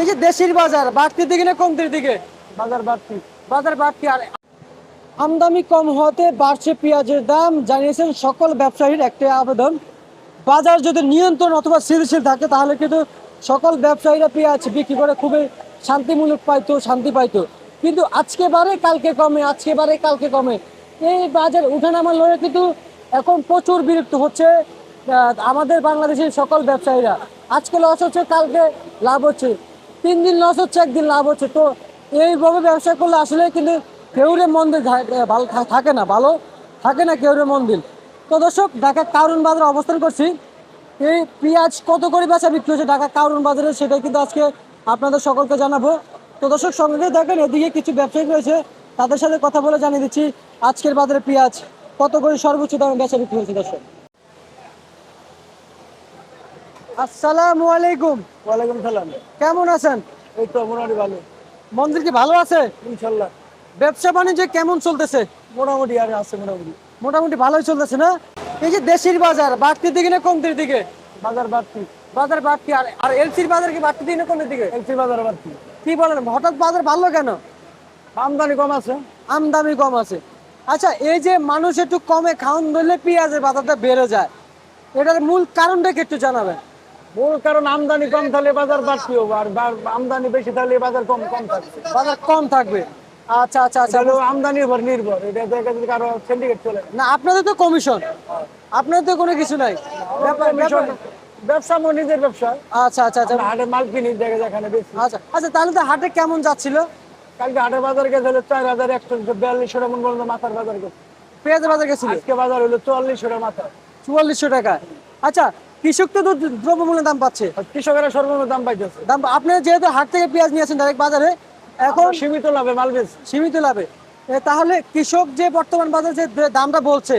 এই যে দেশের বাজার বাড়তির দিকে না কমতির দিকে? বাজার বাড়তি বাজার বাড়তি আর আমদানি কম হতে বাড়ছে পেঁয়াজের দাম। জানিয়েছেন সকল ব্যবসায়ীর একটা আবেদন। বাজার যদি নিয়ন্ত্রণ অথবা স্থিতিশীল থাকে, তাহলে কিন্তু সকল ব্যবসায়ীরা পেঁয়াজ বিক্রি করে খুবই শান্তিমূলক পাইতো, শান্তি পাইতো। কিন্তু আজকে বারে কালকে কমে, আজকে বারে কালকে কমে। এই বাজার উঠানামা লড়ে কিন্তু এখন প্রচুর বিরক্ত হচ্ছে আমাদের বাংলাদেশের সকল ব্যবসায়ীরা। আজকে লস হচ্ছে, কালকে লাভ হচ্ছে। তিন দিন লস হচ্ছে, একদিন লাভ হচ্ছে। তো এইভাবে ব্যবসা করলে আসলে কিন্তু কেউরে মন্দির ভালো থাকে না, ভালো থাকে না কেউরে মন্দির তো দর্শক ঢাকা কারণ বাজারে অবস্থান করছি। এই পেঁয়াজ কত করে বেচা বিক্রি হচ্ছে ঢাকা কারণ বাজারে, সেটাই কিন্তু আজকে আপনাদের সকলকে জানাব। তো দর্শক, সঙ্গে দেখেন, এদিকে কিছু ব্যবসায়ী রয়েছে, তাদের সাথে কথা বলে জানিয়ে দিচ্ছি, আজকের বাজারে পেঁয়াজ কত করে সর্বোচ্চ দামে বেচা বিক্রি হচ্ছে দর্শক? আসসালামু আলাইকুম। ওয়ালাইকুম সালাম। কেমন আছেন? এই তো মোটামুটি ভালো। মন্দির কি ভালো আছে? ইনশাল্লাহ। ব্যবসা বাণিজ্য কেমন চলতেছে? মোটামুটি আর আছে মোটামুটি। মোটামুটি ভালোই চলতেছে না? এই যে দেশের বাজার বাড়তির দিকে না কমতির দিকে? বাজার বাড়তি। বাজার বাড়তি আর আর এলসির বাজার কি বাড়তির দিকে না কমতির দিকে? এলসি বাজার বাড়তি। কি বলেন হঠাৎ বাজার বাড়লো কেন? আমদানি কম আছে। আমদানি কম আছে। আচ্ছা এই যে মানুষ একটু কমে খাওয়ান ধরলে পেঁয়াজের বাজারটা বেড়ে যায়। এটার মূল কারণটা কি একটু জানাবেন? মূল কারণ আমদানি কম থাকলে বাজার বাড়তি হবে আর আমদানি বেশি থাকলে বাজার কম কম থাকবে। বাজার কম থাকবে। আচ্ছা আচ্ছা আচ্ছা আমদানির উপর নির্ভর। এটা দেখা যদি কারও সিন্ডিকেট চলে। না আপনাদের তো কমিশন আপনাদের তো কোনো কিছু নাই। ব্যবসা আমার নিজের ব্যবসা। আচ্ছা আচ্ছা আচ্ছা। হাটে মাল কিনি যায় এখানে বেশি। আচ্ছা আচ্ছা তাহলে তো হাটে কেমন যাচ্ছিল? কালকে হাটের বাজার গেছে হলো চার হাজার একশো বিয়াল্লিশশো টাকা পর্যন্ত মাথার বাজার গেছে। পেঁয়াজের বাজার গেছিল? আজকে বাজার হলো চুয়াল্লিশশো মাথা চুয়াল্লিশশো টাকা আচ্ছা কৃষক তো দ্রব্যমূল্যের দাম পাচ্ছে। কৃষকেরা সর্বনিম্ন দাম পাইতেছে। দাম আপনি যেহেতু হাট থেকে পেঁয়াজ নিয়েছেন ডাইরেক্ট বাজারে এখন সীমিত লাভে মাল সীমিত লাভে। তাহলে কৃষক যে বর্তমান বাজারে যে দামটা বলছে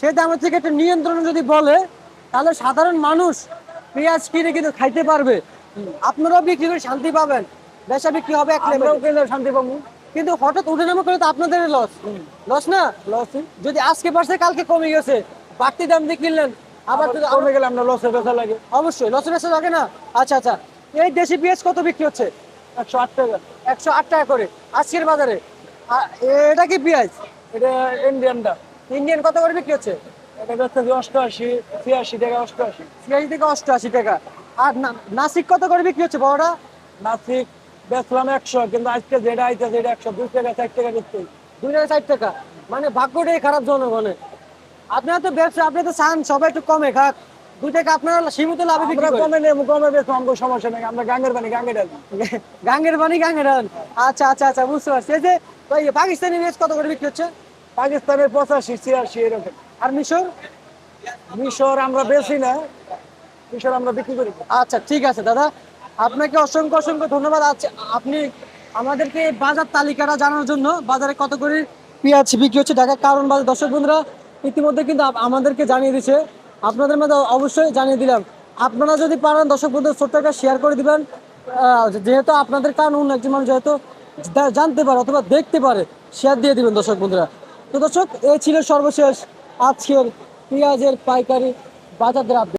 সেই দামের থেকে একটা নিয়ন্ত্রণ যদি বলে তাহলে সাধারণ মানুষ পেঁয়াজ কিনে কিন্তু খাইতে পারবে। আপনারাও বিক্রি করে শান্তি পাবেন। বেচা বিক্রি হবে এক শান্তি পাবো। কিন্তু হঠাৎ উঠে নামা করে তো আপনাদের লস লস না? লস যদি আজকে পারছে কালকে কমে গেছে বাড়তি দাম দিয়ে কিনলেন আবার কমে গেলে আমরা লসে বেচা লাগে। অবশ্যই লসের বেচা লাগে না? আচ্ছা আচ্ছা। এই দেশি পেঁয়াজ কত বিক্রি হচ্ছে? একশো আট টাকা একশো আট টাকা করে। আজকের বাজারে। এটা কি পেঁয়াজ? এটা ইন্ডিয়ানটা ইন্ডিয়ান কত করে বিক্রি হচ্ছে? এটা যে অষ্টআশি ছিয়াশি টাকা অষ্টআশি। ছিয়াশি থেকে অষ্টআশি টাকা। আর নাসিক কত করে বিক্রি হচ্ছে বড়টা নাসিক বেচলাম একশো কিন্তু আজকে যেটা আইতেছে এটা একশো দুই টাকা চার টাকা দিচ্ছে। দুই টাকা ষাট টাকা। মানে ভাগ্যটাই খারাপ জনগণের। আপনারা তো ব্যবসা আপনি তো চান সবাই একটু কমে খাক। দুই টাকা আপনারা সীমিত লাভে বিক্রি আমরা করেন। কমে নেব কমে বেচবো আমাকে সমস্যা নেই আমরা গাঙ্গের পানি গাঙ্গে ডালি। গাঙ্গের পানি গাঙ্গের ডাল। আচ্ছা আচ্ছা আচ্ছা বুঝতে পারছি। এই যে পাকিস্তানি পেঁয়াজ কত করে বিক্রি হচ্ছে? পাকিস্তানের পঁচাশি ছিয়াশি এরকম। আর মিশর? মিশর আমরা বেশি না মিশর আমরা বিক্রি করি। আচ্ছা ঠিক আছে দাদা। আপনাকে অসংখ্য অসংখ্য ধন্যবাদ। আছে আপনি আমাদেরকে বাজার তালিকাটা জানার জন্য বাজারে কত করে পেঁয়াজ বিক্রি হচ্ছে ঢাকা কারণ বাজার। দর্শক বন্ধুরা ইতিমধ্যে কিন্তু আমাদেরকে জানিয়ে দিছে আপনাদের মধ্যে অবশ্যই জানিয়ে দিলাম। আপনারা যদি পারেন, দর্শক বন্ধু ছোট্ট একটা শেয়ার করে দিবেন। যেহেতু আপনাদের অন্য একজন মানুষ যেহেতু জানতে পারে অথবা দেখতে পারে শেয়ার দিয়ে দিবেন দর্শক বন্ধুরা। তো দর্শক, এই ছিল সর্বশেষ আজকের পেঁয়াজের পাইকারি বাজারদের আপডেট